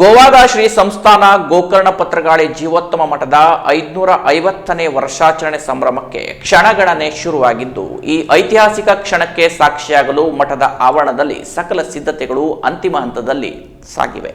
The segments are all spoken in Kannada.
ಗೋವಾದ ಶ್ರೀ ಸಂಸ್ಥಾನ ಗೋಕರ್ಣ ಪತ್ರಗಾಳಿ ಜೀವೋತ್ತಮ ಮಠದ ಐದುನೂರ ಐವತ್ತನೇ ವರ್ಷಾಚರಣೆ ಸಂಭ್ರಮಕ್ಕೆ ಕ್ಷಣಗಣನೆ ಶುರುವಾಗಿದ್ದು, ಈ ಐತಿಹಾಸಿಕ ಕ್ಷಣಕ್ಕೆ ಸಾಕ್ಷಿಯಾಗಲು ಮಠದ ಆವರಣದಲ್ಲಿ ಸಕಲ ಸಿದ್ಧತೆಗಳು ಅಂತಿಮ ಹಂತದಲ್ಲಿ ಸಾಗಿವೆ.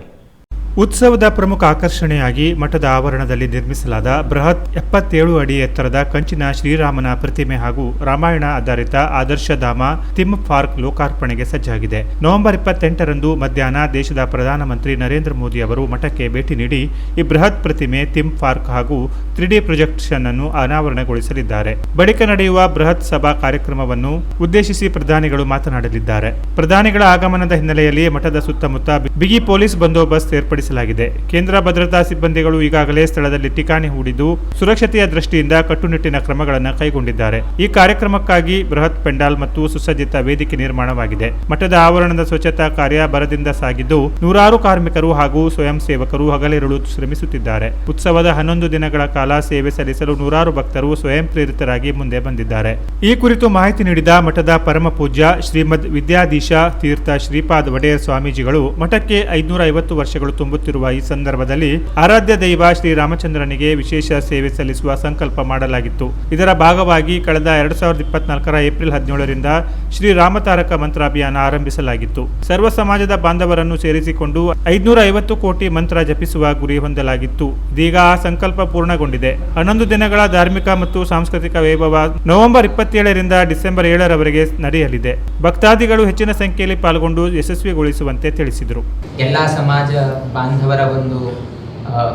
ಉತ್ಸವದ ಪ್ರಮುಖ ಆಕರ್ಷಣೆಯಾಗಿ ಮಠದ ಆವರಣದಲ್ಲಿ ನಿರ್ಮಿಸಲಾದ ಬೃಹತ್ ಎಪ್ಪತ್ತೇಳು ಅಡಿ ಎತ್ತರದ ಕಂಚಿನ ಶ್ರೀರಾಮನ ಪ್ರತಿಮೆ ಹಾಗೂ ರಾಮಾಯಣ ಆಧಾರಿತ ಆದರ್ಶಧಾಮ ತಿಮ್ ಪಾರ್ಕ್ ಲೋಕಾರ್ಪಣೆಗೆ ಸಜ್ಜಾಗಿದೆ. ನವೆಂಬರ್ ಇಪ್ಪತ್ತೆಂಟರಂದು ಮಧ್ಯಾಹ್ನ ದೇಶದ ಪ್ರಧಾನಮಂತ್ರಿ ನರೇಂದ್ರ ಮೋದಿ ಅವರು ಮಠಕ್ಕೆ ಭೇಟಿ ನೀಡಿ ಈ ಬೃಹತ್ ಪ್ರತಿಮೆ ತಿಮ್ ಪಾರ್ಕ್ ಹಾಗೂ ತ್ರಿಡಿ ಪ್ರೊಜೆಕ್ಷನ್ ಅನ್ನು ಅನಾವರಣಗೊಳಿಸಲಿದ್ದಾರೆ. ಬಳಿಕ ನಡೆಯುವ ಬೃಹತ್ ಸಭಾ ಕಾರ್ಯಕ್ರಮವನ್ನು ಉದ್ದೇಶಿಸಿ ಪ್ರಧಾನಿಗಳು ಮಾತನಾಡಲಿದ್ದಾರೆ. ಪ್ರಧಾನಿಗಳ ಆಗಮನದ ಹಿನ್ನೆಲೆಯಲ್ಲಿ ಮಠದ ಸುತ್ತಮುತ್ತ ಬಿಗಿ ಪೊಲೀಸ್ ಬಂದೋಬಸ್ತ್ ಏರ್ಪಡಿಸಲಾಗಿದೆ ಕೇಂದ್ರ ಭದ್ರತಾ ಸಿಬ್ಬಂದಿಗಳು ಈಗಾಗಲೇ ಸ್ಥಳದಲ್ಲಿ ಠಿಕಾಣಿ ಹೂಡಿದ್ದು ಸುರಕ್ಷತೆಯ ದೃಷ್ಟಿಯಿಂದ ಕಟ್ಟುನಿಟ್ಟಿನ ಕ್ರಮಗಳನ್ನು ಕೈಗೊಂಡಿದ್ದಾರೆ. ಈ ಕಾರ್ಯಕ್ರಮಕ್ಕಾಗಿ ಬೃಹತ್ ಪೆಂಡಾಲ್ ಮತ್ತು ಸುಸಜ್ಜಿತ ವೇದಿಕೆ ನಿರ್ಮಾಣವಾಗಿದೆ. ಮಠದ ಆವರಣದ ಸ್ವಚ್ಛತಾ ಕಾರ್ಯ ಬರದಿಂದ ಸಾಗಿದ್ದು ನೂರಾರು ಕಾರ್ಮಿಕರು ಹಾಗೂ ಸ್ವಯಂ ಸೇವಕರು ಹಗಲಿರುಳು ಶ್ರಮಿಸುತ್ತಿದ್ದಾರೆ. ಉತ್ಸವದ ಹನ್ನೊಂದು ದಿನಗಳ ಕಾಲ ಸೇವೆ ಸಲ್ಲಿಸಲು ನೂರಾರು ಭಕ್ತರು ಸ್ವಯಂ ಪ್ರೇರಿತರಾಗಿ ಮುಂದೆ ಬಂದಿದ್ದಾರೆ. ಈ ಕುರಿತು ಮಾಹಿತಿ ನೀಡಿದ ಮಠದ ಪರಮ ಪೂಜ್ಯ ಶ್ರೀಮದ್ ವಿದ್ಯಾಧೀಶ ತೀರ್ಥ ಶ್ರೀಪಾದ ವಡೇರ್ ಸ್ವಾಮೀಜಿಗಳು ಮಠಕ್ಕೆ ಐದುನೂರ ಐವತ್ತು ವರ್ಷಗಳು ತುಂಬುತ್ತಿರುವ ಈ ಸಂದರ್ಭದಲ್ಲಿ ಆರಾಧ್ಯ ದೈವ ಶ್ರೀರಾಮಚಂದ್ರನಿಗೆ ವಿಶೇಷ ಸೇವೆ ಸಲ್ಲಿಸುವ ಸಂಕಲ್ಪ ಮಾಡಲಾಗಿತ್ತು. ಇದರ ಭಾಗವಾಗಿ ಕಳೆದ ಎರಡ್ ಸಾವಿರದ ಇಪ್ಪತ್ನಾಲ್ಕರ ಏಪ್ರಿಲ್ ಹದಿನೇಳರಿಂದ ಶ್ರೀ ರಾಮತಾರಕ ಮಂತ್ರಾಭಿಯಾನ ಆರಂಭಿಸಲಾಗಿತ್ತು. ಸರ್ವ ಸಮಾಜದ ಬಾಂಧವರನ್ನು ಸೇರಿಸಿಕೊಂಡು ಐದುನೂರ ಐವತ್ತು ಕೋಟಿ ಮಂತ್ರ ಜಪಿಸುವ ಗುರಿ ಹೊಂದಲಾಗಿತ್ತು. ಇದೀಗ ಆ ಸಂಕಲ್ಪ ಪೂರ್ಣಗೊಂಡಿದೆ. ಹನ್ನೊಂದು ದಿನಗಳ ಧಾರ್ಮಿಕ ಮತ್ತು ಸಾಂಸ್ಕೃತಿಕ ವೈಭವ ನವೆಂಬರ್ ಇಪ್ಪತ್ತೇಳರಿಂದ ಡಿಸೆಂಬರ್ ಏಳರವರೆಗೆ ನಡೆಯಲಿದೆ. ಭಕ್ತಾದಿಗಳು ಹೆಚ್ಚಿನ ಸಂಖ್ಯೆಯಲ್ಲಿ ಪಾಲ್ಗೊಂಡು ಯಶಸ್ವಿಗೊಳಿಸುವಂತೆ ತಿಳಿಸಿದರು. ಎಲ್ಲ ಸಮಾಜ ಬಾಂಧವರ ಒಂದು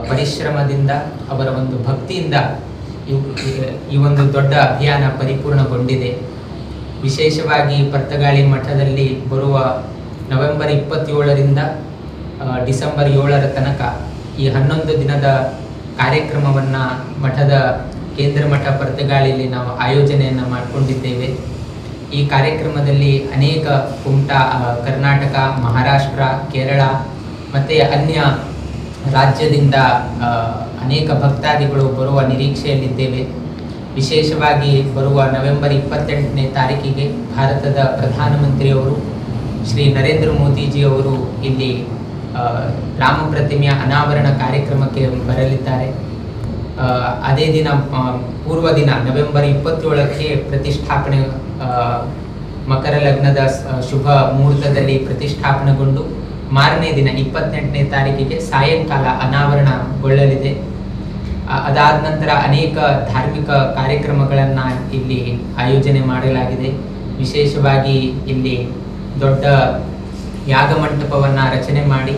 ಪರಿಶ್ರಮದಿಂದ, ಅವರ ಒಂದು ಭಕ್ತಿಯಿಂದ ಈ- ಒಂದು ದೊಡ್ಡ ಅಭಿಯಾನ ಪರಿಪೂರ್ಣಗೊಂಡಿದೆ. ವಿಶೇಷವಾಗಿ ಪರ್ತಗಾಳಿ ಮಠದಲ್ಲಿ ಬರುವ ನವೆಂಬರ್ ಇಪ್ಪತ್ತೇಳರಿಂದ ಡಿಸೆಂಬರ್ ಏಳರ ತನಕ ಈ ಹನ್ನೊಂದು ದಿನದ ಕಾರ್ಯಕ್ರಮವನ್ನು ಮಠದ ಕೇಂದ್ರ ಮಠ ಪರ್ತಗಾಳಿಯಲ್ಲಿ ನಾವು ಆಯೋಜನೆಯನ್ನು ಮಾಡಿಕೊಂಡಿದ್ದೇವೆ. ಈ ಕಾರ್ಯಕ್ರಮದಲ್ಲಿ ಅನೇಕ ಕುಮಟಾ ಕರ್ನಾಟಕ, ಮಹಾರಾಷ್ಟ್ರ, ಕೇರಳ ಮತ್ತು ಅನ್ಯ ರಾಜ್ಯದಿಂದ ಅನೇಕ ಭಕ್ತಾದಿಗಳು ಬರುವ ನಿರೀಕ್ಷೆಯಲ್ಲಿದ್ದೇವೆ. ವಿಶೇಷವಾಗಿ ಬರುವ ನವೆಂಬರ್ ಇಪ್ಪತ್ತೆಂಟನೇ ತಾರೀಕಿಗೆ ಭಾರತದ ಪ್ರಧಾನಮಂತ್ರಿಯವರು ಶ್ರೀ ನರೇಂದ್ರ ಮೋದಿಜಿಯವರು ಇಲ್ಲಿ ರಾಮ ಪ್ರತಿಮೆಯ ಅನಾವರಣ ಕಾರ್ಯಕ್ರಮಕ್ಕೆ ಬರಲಿದ್ದಾರೆ. ಅದೇ ದಿನ ಪೂರ್ವ ದಿನ ನವೆಂಬರ್ ಇಪ್ಪತ್ತೇಳಕ್ಕೆ ಪ್ರತಿಷ್ಠಾಪನೆ ಮಕರ ಲಗ್ನದ ಶುಭ ಮುಹೂರ್ತದಲ್ಲಿ ಪ್ರತಿಷ್ಠಾಪನೆಗೊಂಡು ಮಾರನೇ ದಿನ ಇಪ್ಪತ್ತೆಂಟನೇ ತಾರೀಕಿಗೆ ಸಾಯಂಕಾಲ ಅನಾವರಣಗೊಳ್ಳಲಿದೆ. ಅದಾದ ನಂತರ ಅನೇಕ ಧಾರ್ಮಿಕ ಕಾರ್ಯಕ್ರಮಗಳನ್ನು ಇಲ್ಲಿ ಆಯೋಜನೆ ಮಾಡಲಾಗಿದೆ. ವಿಶೇಷವಾಗಿ ಇಲ್ಲಿ ದೊಡ್ಡ ಯಾಗ ಮಂಟಪವನ್ನು ರಚನೆ ಮಾಡಿ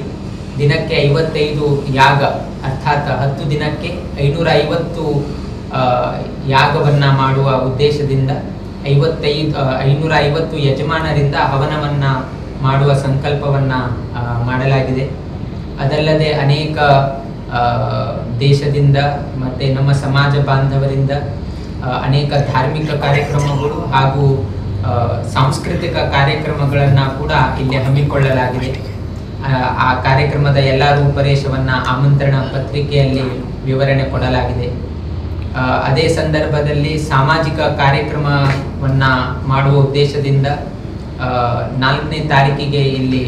ದಿನಕ್ಕೆ ಐವತ್ತೈದು ಯಾಗ, ಅರ್ಥಾತ್ ಹತ್ತು ದಿನಕ್ಕೆ ಐನೂರ ಐವತ್ತು ಯಾಗವನ್ನು ಮಾಡುವ ಉದ್ದೇಶದಿಂದ ಐವತ್ತೈದು ಐನೂರ ಐವತ್ತು ಯಜಮಾನರಿಂದ ಹವನವನ್ನು ಮಾಡುವ ಸಂಕಲ್ಪವನ್ನು ಮಾಡಲಾಗಿದೆ. ಅದಲ್ಲದೆ ಅನೇಕ ದೇಶದಿಂದ ಮತ್ತು ನಮ್ಮ ಸಮಾಜ ಬಾಂಧವರಿಂದ ಅನೇಕ ಧಾರ್ಮಿಕ ಕಾರ್ಯಕ್ರಮಗಳು ಹಾಗೂ ಸಾಂಸ್ಕೃತಿಕ ಕಾರ್ಯಕ್ರಮಗಳನ್ನು ಕೂಡ ಇಲ್ಲಿ ಹಮ್ಮಿಕೊಳ್ಳಲಾಗಿದೆ. ಆ, ಕಾರ್ಯಕ್ರಮದ ಎಲ್ಲ ರೂಪರೇಷವನ್ನು ಆಮಂತ್ರಣ ಪತ್ರಿಕೆಯಲ್ಲಿ ವಿವರಣೆ ಕೊಡಲಾಗಿದೆ. ಅದೇ ಸಂದರ್ಭದಲ್ಲಿ ಸಾಮಾಜಿಕ ಕಾರ್ಯಕ್ರಮವನ್ನು ಮಾಡುವ ಉದ್ದೇಶದಿಂದ ನಾಲ್ಕನೇ ತಾರೀಕಿಗೆ ಇಲ್ಲಿ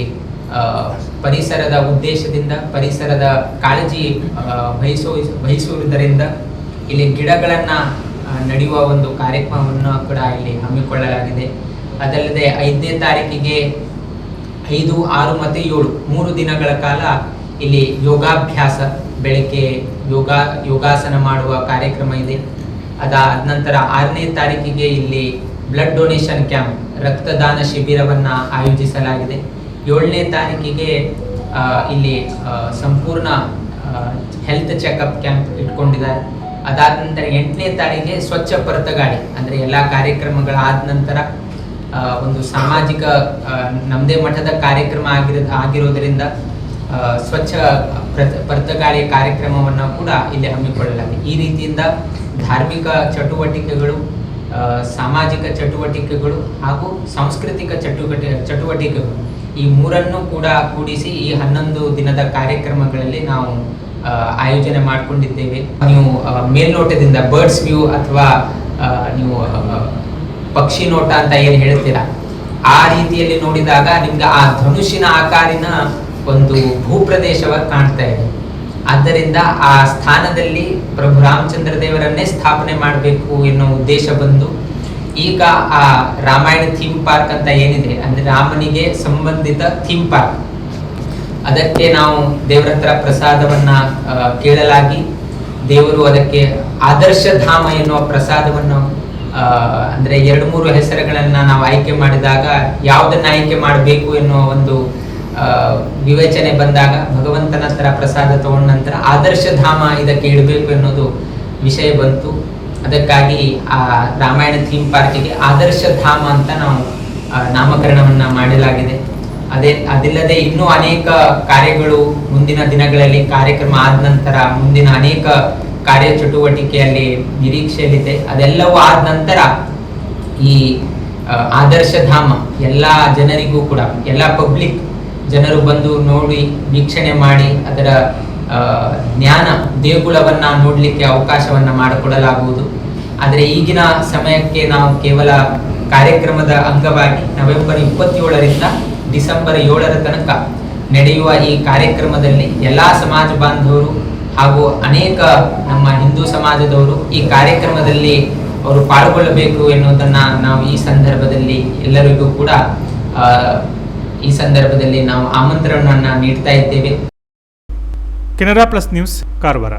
ಪರಿಸರದ ಉದ್ದೇಶದಿಂದ, ಪರಿಸರದ ಕಾಳಜಿ ವಹಿಸೋ ವಹಿಸು, ವಹಿಸುವುದರಿಂದ ಇಲ್ಲಿ ಗಿಡಗಳನ್ನು ನಡೆಯುವ ಒಂದು ಕಾರ್ಯಕ್ರಮವನ್ನು ಕೂಡ ಇಲ್ಲಿ ಹಮ್ಮಿಕೊಳ್ಳಲಾಗಿದೆ. ಅದಲ್ಲದೆ ಐದನೇ ತಾರೀಕಿಗೆ ಐದು, ಆರು ಮತ್ತು ಏಳು, ಮೂರು ದಿನಗಳ ಕಾಲ ಇಲ್ಲಿ ಯೋಗಾಭ್ಯಾಸ, ಬೆಳಗ್ಗೆ ಯೋಗ, ಯೋಗಾಸನ ಮಾಡುವ ಕಾರ್ಯಕ್ರಮ ಇದೆ. ಅದಾದ ನಂತರ ಆರನೇ ತಾರೀಕಿಗೆ ಇಲ್ಲಿ ಬ್ಲಡ್ ಡೊನೇಷನ್ ಕ್ಯಾಂಪ್ ರಕ್ತದಾನ ಶಿಬಿರವನ್ನು ಆಯೋಜಿಸಲಾಗಿದೆ. ಏಳನೇ ತಾರೀಕಿಗೆ ಇಲ್ಲಿ ಸಂಪೂರ್ಣ ಹೆಲ್ತ್ ಚೆಕಪ್ ಕ್ಯಾಂಪ್ ಇಟ್ಕೊಂಡಿದ್ದಾರೆ. ಅದಾದ ನಂತರ ಎಂಟನೇ ತಾರೀಕಿಗೆ ಸ್ವಚ್ಛ ಪರತಗಾಡಿ ಅಂದರೆ ಎಲ್ಲ ಕಾರ್ಯಕ್ರಮಗಳಾದ ನಂತರ ಒಂದು ಸಾಮಾಜಿಕ ನಮ್ಮದೇ ಮಠದ ಕಾರ್ಯಕ್ರಮ ಆಗಿರೋ, ಆಗಿರೋದರಿಂದ ಸ್ವಚ್ಛ ಪ್ರತ ಪರ್ತಗಾಳಿ ಕಾರ್ಯಕ್ರಮವನ್ನು ಕೂಡ ಇಲ್ಲಿ ಹಮ್ಮಿಕೊಳ್ಳಲಾಗಿದೆ. ಈ ರೀತಿಯಿಂದ ಧಾರ್ಮಿಕ ಚಟುವಟಿಕೆಗಳು ಸಾಮಾಜಿಕ ಚಟುವಟಿಕೆಗಳು ಹಾಗೂ ಸಾಂಸ್ಕೃತಿಕ ಚಟುವಟಿ ಚಟುವಟಿಕೆಗಳು. ಈ ಮೂರನ್ನು ಕೂಡ ಕೂಡಿಸಿ ಈ ಹನ್ನೊಂದು ದಿನದ ಕಾರ್ಯಕ್ರಮಗಳಲ್ಲಿ ನಾವು ಆಯೋಜನೆ ಮಾಡಿಕೊಂಡಿದ್ದೇವೆ. ನೀವು ಮೇಲ್ನೋಟದಿಂದ ಬರ್ಡ್ಸ್ ವ್ಯೂ ಅಥವಾ ನೀವು ಪಕ್ಷಿ ನೋಟ ಅಂತ ಏನು ಹೇಳ್ತೀರಾ? ಆ ರೀತಿಯಲ್ಲಿ ನೋಡಿದಾಗ ನಿಮ್ಗೆ ಆ ಧನುಷಿನ ಆಕಾರಿನ ಒಂದು ಭೂಪ್ರದೇಶವಾಗಿ ಕಾಣ್ತಾ ಇದೆ. ಆದ್ದರಿಂದ ಆ ಸ್ಥಾನದಲ್ಲಿ ಪ್ರಭು ರಾಮಚಂದ್ರ ದೇವರನ್ನೇ ಸ್ಥಾಪನೆ ಮಾಡಬೇಕು ಎನ್ನುವ ಉದ್ದೇಶ ಬಂದು ಈಗ ಆ ರಾಮಾಯಣ ಥೀಮ್ ಪಾರ್ಕ್ ಅಂತ ಏನಿದೆ, ಅಂದ್ರೆ ರಾಮನಿಗೆ ಸಂಬಂಧಿತ ಥೀಮ್ ಪಾರ್ಕ್ ಅದಕ್ಕೆ ನಾವು ದೇವರ ಹತ್ರ ಪ್ರಸಾದವನ್ನ ಕೇಳಲಾಗಿ ದೇವರು ಅದಕ್ಕೆ ಆದರ್ಶ ಧಾಮ ಎನ್ನುವ ಪ್ರಸಾದವನ್ನು ಅಂದ್ರೆ ಎರಡು ಮೂರು ಹೆಸರುಗಳನ್ನ ನಾವು ಆಯ್ಕೆ ಮಾಡಿದಾಗ ಯಾವುದನ್ನ ಆಯ್ಕೆ ಮಾಡಬೇಕು ಎನ್ನುವ ಒಂದು ವಿವೇಚನೆ ಬಂದಾಗ ಭಗವಂತನ ಹತ್ರ ಪ್ರಸಾದ ತಗೊಂಡ ನಂತರ ಆದರ್ಶ ಧಾಮ ಇದಕ್ಕೆ ಇಡಬೇಕು ಅನ್ನೋದು ವಿಷಯ ಬಂತು. ಅದಕ್ಕಾಗಿ ಆ ರಾಮಾಯಣ ಥೀಮ್ ಪಾರ್ಕಿಗೆ ಆದರ್ಶ ಧಾಮ ಅಂತ ನಾವು ನಾಮಕರಣವನ್ನ ಮಾಡಲಾಗಿದೆ. ಅದೇ, ಅದಿಲ್ಲದೆ ಇನ್ನೂ ಅನೇಕ ಕಾರ್ಯಗಳು ಮುಂದಿನ ದಿನಗಳಲ್ಲಿ ಕಾರ್ಯಕ್ರಮ ಆದ ನಂತರ ಮುಂದಿನ ಅನೇಕ ಕಾರ್ಯಚಟುವಟಿಕೆಯಲ್ಲಿ ನಿರೀಕ್ಷೆಯಲ್ಲಿದೆ. ಅದೆಲ್ಲವೂ ಆದ ನಂತರ ಈ ಆದರ್ಶ ಧಾಮ ಎಲ್ಲ ಜನರಿಗೂ ಕೂಡ, ಎಲ್ಲ ಪಬ್ಲಿಕ್ ಜನರು ಬಂದು ನೋಡಿ ವೀಕ್ಷಣೆ ಮಾಡಿ ಅದರ ಜ್ಞಾನ, ದೇಗುಲವನ್ನ ನೋಡಲಿಕ್ಕೆ ಅವಕಾಶವನ್ನ ಮಾಡಿಕೊಡಲಾಗುವುದು. ಆದರೆ ಈಗಿನ ಸಮಯಕ್ಕೆ ನಾವು ಕೇವಲ ಕಾರ್ಯಕ್ರಮದ ಅಂಗವಾಗಿ ನವೆಂಬರ್ ಇಪ್ಪತ್ತೇಳರಿಂದ ಡಿಸೆಂಬರ್ ಏಳರ ತನಕ ನಡೆಯುವ ಈ ಕಾರ್ಯಕ್ರಮದಲ್ಲಿ ಎಲ್ಲಾ ಸಮಾಜ ಬಾಂಧವರು ಹಾಗೂ ಅನೇಕ ನಮ್ಮ ಹಿಂದೂ ಸಮಾಜದವರು ಈ ಕಾರ್ಯಕ್ರಮದಲ್ಲಿ ಅವರು ಪಾಲ್ಗೊಳ್ಳಬೇಕು ಎನ್ನುವುದನ್ನ ನಾವು ಈ ಸಂದರ್ಭದಲ್ಲಿ ಎಲ್ಲರಿಗೂ ಕೂಡ ಈ ಸಂದರ್ಭದಲ್ಲಿ ನಾವು ಆಮಂತ್ರಣವನ್ನು ನೀಡ್ತಾ ಇದ್ದೇವೆ. Canara plus news Karwar.